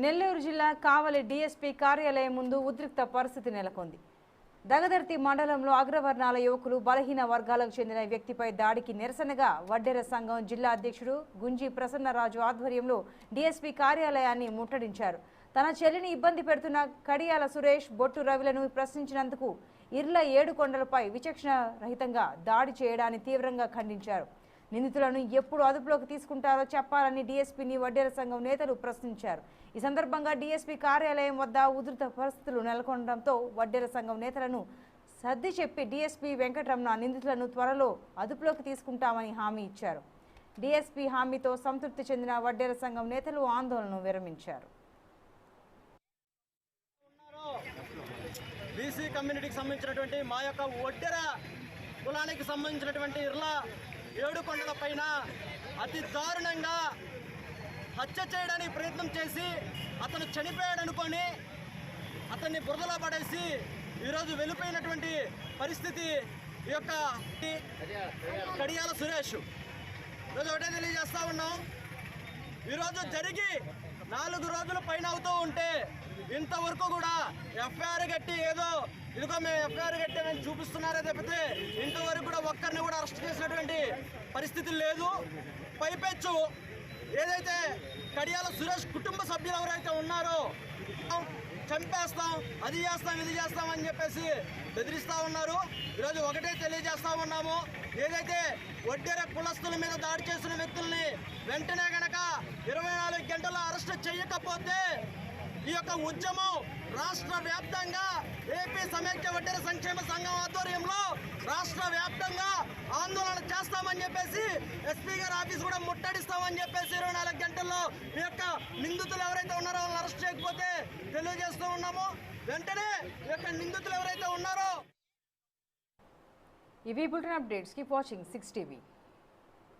నెల్లూరు జిల్లా కావలి డీఎస్పీ కార్యాలయం ముందు ఉద్రిక్త పరిస్థితి నెలకొంది. దగదర్తి మండలంలో అగ్రవర్ణాల యువకులు బలహీన వర్గాలకు చెందిన వ్యక్తిపై దాడికి నిరసనగా వడ్డెర సంఘం జిల్లా అధ్యక్షుడు గుంజి ప్రసన్నరాజు ఆధ్వర్యంలో డీఎస్పీ కార్యాలయాన్ని ముట్టడించారు. తన చెల్లిని ఇబ్బంది పెడుతున్న కడియాల సురేష్ బొట్టు రవిలను ప్రశ్నించినందుకు ఇర్ల ఏడుకొండలపై విచక్షణ రహితంగా దాడి చేయడాన్ని తీవ్రంగా ఖండించారు. నిందితులను ఎప్పుడు అదుపులోకి తీసుకుంటారో చెప్పాలని డీఎస్పీని వడ్డేర సంఘం నేతలు ప్రశ్నించారు. ఈ సందర్భంగా డీఎస్పీ కార్యాలయం వద్ద ఉధృత పరిస్థితులు నెలకొనడంతో వడ్డేర సంఘం నేతలను సర్ది చెప్పి డీఎస్పీ వెంకటరమణ నిందితులను త్వరలో అదుపులోకి తీసుకుంటామని హామీ ఇచ్చారు. డీఎస్పీ హామీతో సంతృప్తి చెందిన వడ్డేర సంఘం నేతలు ఆందోళనను విరమించారు. బీసీ కమ్యూనిటీకి సంబంధించినటువంటి మా యొక్క వడ్డెర కులానికి సంబంధించినటువంటి ఇర్ల ఏడుకొండల పైన అతి దారుణంగా హత్య చేయడానికి ప్రయత్నం చేసి అతను చనిపోయాడనుకొని అతన్ని బురదలో పడేసి ఈరోజు వెళ్ళిపోయినటువంటి పరిస్థితి ఈ యొక్క కడియాల సురేష్. ఈరోజు ఒకటే తెలియజేస్తా ఉన్నాం. ఈరోజు జరిగి నాలుగు రోజులు పైన అవుతూ ఉంటే ఇంతవరకు కూడా ఎఫ్ఐఆర్ కట్టి ఏదో ఇదిగో మేము ఎఫ్ఐఆర్ కట్టామని చూపిస్తున్నారే తప్పితే ఇంతవరకు కూడా ఒక్కరిని కూడా అరెస్ట్ చేసినటువంటి పరిస్థితి లేదు. పైపెచ్చు. ఏదైతే కడియాల సురేష్ కుటుంబ సభ్యులు ఎవరైతే ఉన్నారో చంపేస్తాం అది చేస్తాం ఇది చేస్తాం అని చెప్పేసి బెదిరిస్తా ఉన్నారు. ఈరోజు ఒకటే తెలియజేస్తా ఉన్నాము. ఏదైతే వడ్డెర కులస్తుల మీద దాడి చేసిన వ్యక్తుల్ని వెంటనే గనక ఇరవై నాలుగు గంటల్లో అరెస్ట్ చేయకపోతే ఈ యొక్క ఉద్యమం రాష్ట్ర వ్యాప్తంగా ఏపీ సమైక్య వడ్డీల సంక్షేమ సంఘం ఆధ్వర్యంలో రాష్ట్ర వ్యాప్తంగా ఆందోళన చేస్తామని చెప్పేసి ఎస్పీ గారి ఆఫీస్ కూడా ముట్టడిస్తామని చెప్పేసి ఇరవై నాలుగు గంటల్లో ఈ యొక్క నిందితులు ఎవరైతే ఉన్నారో వాళ్ళని అరెస్ట్ చేయకపోతే తెలియజేస్తూ ఉన్నాము. వెంటనే ఈ యొక్క నిందితులు ఎవరైతే ఉన్నారో ఇవి bulletin updates. Keep watching six TV.